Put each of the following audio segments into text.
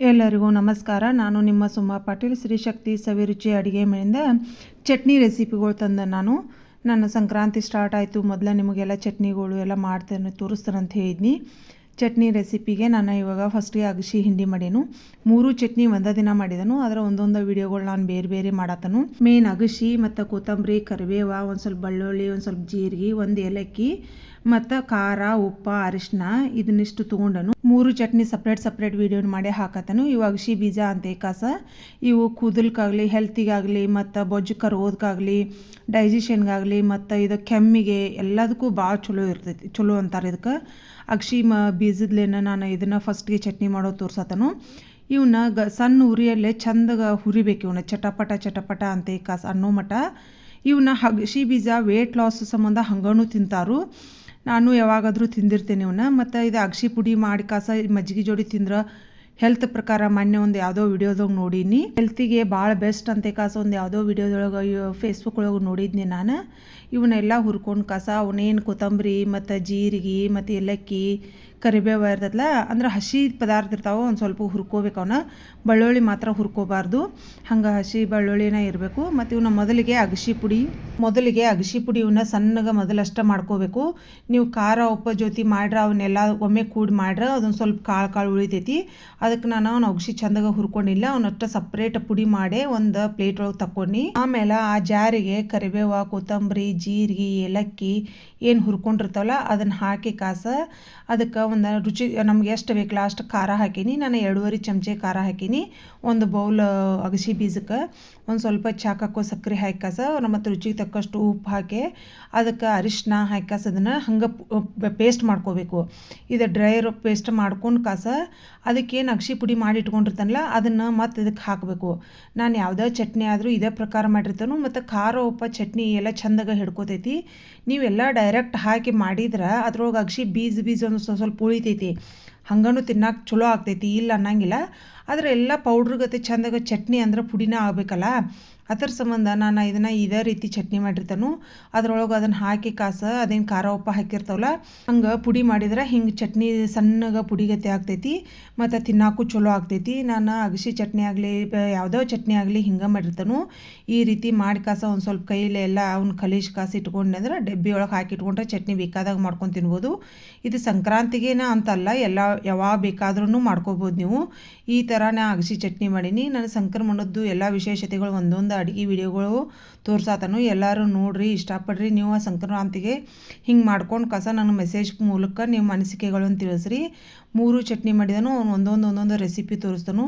ಎಲ್ಲರಿಗೂ ನಮಸ್ಕಾರ. ನಾನು ನಿಮ್ಮ ಸುಮಾ ಪಾಟೀಲ್. ಶ್ರೀಶಕ್ತಿ ಸವಿರುಚಿ ಅಡುಗೆ ಮನೆಯಿಂದ ಚಟ್ನಿ ರೆಸಿಪಿಗಳು ತಂದೆ ನಾನು. ನನ್ನ ಸಂಕ್ರಾಂತಿ ಸ್ಟಾರ್ಟ್ ಆಯಿತು. ಮೊದಲೇ ನಿಮಗೆಲ್ಲ ಚಟ್ನಿಗಳು ಎಲ್ಲ ಮಾಡ್ತೇನೆ, ತೋರಿಸ್ತೇನೆ ಅಂತ ಹೇಳಿದ್ನಿ. ಚಟ್ನಿ ರೆಸಿಪಿಗೆ ನಾನು ಇವಾಗ ಫಸ್ಟಿಗೆ ಅಗಸಿ ಹಿಂಡಿ ಮಾಡೇನು. ಮೂರು ಚಟ್ನಿ ಒಂದೇ ದಿನ ಮಾಡಿದನು. ಅದರ ಒಂದೊಂದು ವೀಡಿಯೋಗಳು ನಾನು ಬೇರೆ ಬೇರೆ ಮಾಡತ್ತನು ಮೇನ್ ಅಗಸಿ ಮತ್ತು ಕೊತ್ತಂಬರಿ, ಕರಿಬೇವ, ಒಂದು ಸ್ವಲ್ಪ ಬೆಳ್ಳುಳ್ಳಿ, ಒಂದು ಸ್ವಲ್ಪ ಜೀರಿಗೆ, ಒಂದು ಏಲಕ್ಕಿ ಮತ್ತು ಖಾರ, ಉಪ್ಪು ಅರಿಶಿನ ಇದನ್ನಿಷ್ಟು ತೊಗೊಂಡನು. ಮೂರು ಚಟ್ನಿ ಸಪ್ರೇಟ್ ಸಪ್ರೇಟ್ ವೀಡಿಯೋ ಮಾಡಿ ಹಾಕತನು. ಇವಾಗ ಅಗಸಿ ಬೀಜ ಅಂತ ಕಾಸ ಇವು ಕೂದಲ್ಕಾಗಲಿ ಹೆಲ್ತಿಗಾಗಲಿ ಮತ್ತು ಬೊಜ್ಜು ಕರೋದಕ್ಕಾಗಲಿ ಡೈಜೆಷನ್ಗಾಗಲಿ ಮತ್ತು ಇದು ಕೆಮ್ಮಿಗೆ ಎಲ್ಲದಕ್ಕೂ ಭಾಳ ಚಲೋ ಇರ್ತೈತಿ, ಚಲೋ ಅಂತಾರೆ ಇದಕ್ಕೆ. ಅಕ್ಷಿ ಮ ಬೀಜದ್ಲೇನ ನಾನು ಇದನ್ನು ಫಸ್ಟ್ಗೆ ಚಟ್ನಿ ಮಾಡೋದು ತೋರ್ಸತನು. ಇವನ್ನ ಗ ಸಣ್ಣ ಉರಿಯಲ್ಲೇ ಚಂದಗ ಹುರಿಬೇಕು ಇವನ್ನ ಚಟಪಟ ಚಟಪಟ ಅಂತ ಕಾಸ ಅನ್ನೋ ಮಟ ಇವನ್ನ ಹಗಸಿ ಬೀಜ ವೇಟ್ ಲಾಸ್ ಸಂಬಂಧ ಹಂಗನೂ ತಿಂತಾರು. ನಾನು ಯಾವಾಗಾದರೂ ತಿಂದಿರ್ತೇನೆ ಇವನ್ನ ಮತ್ತು ಇದು ಅಗ್ಸಿ ಪುಡಿ ಮಾಡಿ ಕಾಸ ಮಜ್ಜಿಗೆ ಜೋಡಿ ತಿಂದ್ರೆ ಹೆಲ್ತ್ ಪ್ರಕಾರ ಮೊನ್ನೆ ಒಂದು ಯಾವುದೋ ವಿಡಿಯೋದಾಗ ನೋಡೀನಿ. ಹೆಲ್ತಿಗೆ ಭಾಳ ಬೆಸ್ಟ್ ಅಂತ ಕಾಸ. ಒಂದು ಯಾವುದೋ ವಿಡಿಯೋದೊಳಗೆ ಫೇಸ್ಬುಕ್ ಒಳಗೆ ನೋಡಿದ್ನಿ ನಾನು. ಇವನ್ನೆಲ್ಲ ಹುರ್ಕೊಂಡು ಕಸ, ಅವನೇನು ಕೊತ್ತಂಬರಿ, ಮತ್ತು ಜೀರಿಗೆ, ಮತ್ತು ಏಲಕ್ಕಿ ಕರಿಬೇವು ಇರ್ತದಲ್ಲ, ಅಂದ್ರೆ ಹಸಿ ಪದಾರ್ಥ ಇರ್ತಾವೆ, ಒಂದು ಸ್ವಲ್ಪ ಹುರ್ಕೋಬೇಕು ಅವನ್ನ ಬೆಳ್ಳುಳ್ಳಿ ಮಾತ್ರ ಹುರ್ಕೋಬಾರ್ದು. ಹಂಗೆ ಹಸಿ ಬೆಳ್ಳುಳ್ಳಿನ ಇರಬೇಕು. ಮತ್ತು ಇವನ್ನ ಮೊದಲಿಗೆ ಅಗಸಿ ಪುಡಿ, ಮೊದಲಿಗೆ ಅಗಸಿ ಪುಡಿ ಇವನ್ನ ಸಣ್ಣಗೆ ಮೊದಲಷ್ಟ ಮಾಡ್ಕೋಬೇಕು. ನೀವು ಖಾರ, ಉಪ್ಪು ಜೊತೆ ಮಾಡ್ರೆ ಅವನ್ನೆಲ್ಲ ಒಮ್ಮೆ ಕೂಡಿ ಮಾಡ್ರೆ, ಅದೊಂದು ಸ್ವಲ್ಪ ಕಾಳು ಕಾಳು ಉಳಿತೈತಿ. ಅದಕ್ಕೆ ನಾನು ಅವ್ನು ಅಗಸಿ ಚಂದಾಗ ಹುರ್ಕೊಂಡಿಲ್ಲ. ಅವನಷ್ಟ ಸಪ್ರೇಟ್ ಪುಡಿ ಮಾಡಿ ಒಂದು ಪ್ಲೇಟ್ ಒಳಗೆ ತಕ್ಕೊಂಡು, ಆಮೇಲೆ ಆ ಜಾರಿಗೆ ಕರಿಬೇವ, ಕೊತ್ತಂಬರಿ, ಜೀರಿಗೆ, ಏಲಕ್ಕಿ ಏನು ಹುರ್ಕೊಂಡಿರ್ತಾವಲ್ಲ, ಅದನ್ನು ಹಾಕಿ ಕಾಸ, ಅದಕ್ಕೆ ಒಂದು ರುಚಿ, ನಮ್ಗೆ ಎಷ್ಟು ಬೇಕಲ್ಲ ಅಷ್ಟು ಖಾರ ಹಾಕೀನಿ. ನಾನು ಎರಡೂವರೆ ಚಮಚೆ ಖಾರ ಹಾಕೀನಿ. ಒಂದು ಬೌಲ್ ಅಗಸಿ ಬೀಜಕ್ಕೆ. ಒಂದು ಸ್ವಲ್ಪ ಚಾಕಕ್ಕೋ ಸಕ್ಕರೆ ಹಾಕಿ ಕಾಸ ಮತ್ತು ರುಚಿಗೆ ತಕ್ಕಷ್ಟು ಉಪ್ಪು ಹಾಕಿ, ಅದಕ್ಕೆ ಅರಿಶಿನ ಹಾಕಿ ಕಾಸ ಅದನ್ನು ಹಂಗೆ ಪೇಸ್ಟ್ ಮಾಡ್ಕೋಬೇಕು. ಇದು ಡ್ರೈ ಪೇಸ್ಟ್ ಮಾಡ್ಕೊಂಡು ಕಾಸ ಅದಕ್ಕೇನು ಅಗಸಿ ಪುಡಿ ಮಾಡಿ ಇಟ್ಕೊಂಡಿರ್ತಾನಲ್ಲ, ಅದನ್ನು ಮತ್ತೆ ಇದಕ್ಕೆ ಹಾಕಬೇಕು. ನಾನು ಯಾವುದೇ ಚಟ್ನಿ ಆದರೂ ಇದೇ ಪ್ರಕಾರ ಮಾಡಿರ್ತಾನೋ, ಮತ್ತು ಖಾರ, ಉಪ್ಪ, ಚಟ್ನಿ ಎಲ್ಲ ಚಂದಾಗ ಹಿಡ್ಕೋತೈತಿ. ನೀವೆಲ್ಲ ಡೈರೆಕ್ಟ್ ಹಾಕಿ ಮಾಡಿದ್ರೆ ಅದ್ರೊಳಗೆ ಅಗಸಿ ಬೀಜ ಬೀಜ ಒಂದು ಸ್ವಲ್ಪ ಉಳಿತೈತಿ ಹಂಗನೂ ತಿನ್ನಕ್ಕೆ ಚಲೋ ಆಗ್ತೈತಿ, ಇಲ್ಲ ಅನ್ನಂಗಿಲ್ಲ. ಆದರೆ ಎಲ್ಲ ಪೌಡ್ರ್ ಗತೆ ಚಂದಾಗ ಚಟ್ನಿ ಅಂದ್ರೆ ಪುಡಿನ ಆಗಬೇಕಲ್ಲ. ಅದರ ಸಂಬಂಧ ನಾನು ಇದನ್ನು ಇದೇ ರೀತಿ ಚಟ್ನಿ ಮಾಡಿರ್ತಾನು. ಅದ್ರೊಳಗೆ ಅದನ್ನು ಹಾಕಿ ಕಾಸ, ಅದೇನು ಖಾರ, ಉಪ್ಪ ಹಾಕಿರ್ತಾವಲ್ಲ, ಹಂಗೆ ಪುಡಿ ಮಾಡಿದ್ರೆ ಹಿಂಗೆ ಚಟ್ನಿ ಸಣ್ಣಗೆ ಪುಡಿಗತೆ ಆಗ್ತೈತಿ, ಮತ್ತು ತಿನ್ನಾಕು ಚಲೋ ಆಗ್ತೈತಿ. ನಾನು ಅಗಸಿ ಚಟ್ನಿ ಆಗಲಿ ಯಾವುದೋ ಚಟ್ನಿ ಆಗಲಿ ಹಿಂಗೆ ಮಾಡಿರ್ತಾನು. ಈ ರೀತಿ ಮಾಡಿ ಕಾಸ ಒಂದು ಸ್ವಲ್ಪ ಕೈಲಿ ಎಲ್ಲ ಅವ್ನ ಕಲಿಶ್ ಕಾಸು ಇಟ್ಕೊಂಡೆ ಅಂದ್ರೆ ಡಬ್ಬಿ ಒಳಗೆ ಹಾಕಿ ಇಟ್ಕೊಂಡ್ರೆ ಚಟ್ನಿ ಬೇಕಾದಾಗ ಮಾಡ್ಕೊಂಡು ತಿನ್ಬೋದು. ಇದು ಸಂಕ್ರಾಂತಿಗೇನ ಅಂತಲ್ಲ, ಎಲ್ಲ ಯಾವಾಗ ಬೇಕಾದ್ರೂ ಮಾಡ್ಕೋಬೋದು ನೀವು. ಈ ಥರ ನಾ ಅಗಸಿ ಚಟ್ನಿ ಮಾಡೀನಿ. ನಾನು ಸಂಕ್ರಮಣದ್ದು ಎಲ್ಲ ವಿಶೇಷತೆಗಳು ಒಂದೊಂದು ಅಡುಗೆ ವಿಡಿಯೋಗಳು ತೋರ್ಸಾತನು. ಎಲ್ಲರೂ ನೋಡ್ರಿ, ಇಷ್ಟಪಡ್ರಿ. ನೀವು ಆ ಸಂಕ್ರಾಂತಿಗೆ ಹಿಂಗೆ ಮಾಡ್ಕೊಂಡು ಕಸ ನನ್ನ ಮೆಸೇಜ್ ಮೂಲಕ ನಿಮ್ಮ ಅನಿಸಿಕೆಗಳನ್ನು ತಿಳಿಸ್ರಿ. ಮೂರು ಚಟ್ನಿ ಮಾಡಿದನು. ಒಂದೊಂದು ಒಂದೊಂದು ರೆಸಿಪಿ ತೋರಿಸ್ತಾನು.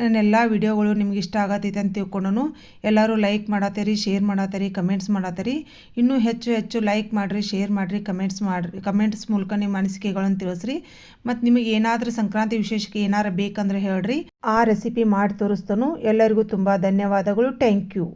ನನ್ನೆಲ್ಲ ವಿಡಿಯೋಗಳು ನಿಮ್ಗೆ ಇಷ್ಟ ಆಗತ್ತೈತೆ ಅಂತ ತಿಳ್ಕೊಂಡು ಎಲ್ಲರೂ ಲೈಕ್ ಮಾಡತ್ತೀರಿ ಶೇರ್ ಮಾಡತ್ತೀರಿ ಕಮೆಂಟ್ಸ್ ಮಾಡತ್ತೀರಿ ಇನ್ನೂ ಹೆಚ್ಚು ಹೆಚ್ಚು ಲೈಕ್ ಮಾಡಿರಿ ಶೇರ್ ಮಾಡಿರಿ ಕಮೆಂಟ್ಸ್ ಮಾಡಿರಿ ಕಮೆಂಟ್ಸ್ ಮೂಲಕ ನಿಮ್ಮ ಅನಿಸಿಕೆಗಳನ್ನು ತಿಳಿಸ್ರಿ. ಮತ್ತು ನಿಮಗೆ ಏನಾದರೂ ಸಂಕ್ರಾಂತಿ ವಿಶೇಷಕ್ಕೆ ಏನಾರು ಬೇಕಂದ್ರೆ ಹೇಳ್ರಿ. ಆ ರೆಸಿಪಿ ಮಾಡಿ ತೋರಿಸ್ತಾನು. ಎಲ್ಲರಿಗೂ ತುಂಬ ಧನ್ಯವಾದಗಳು. Thank you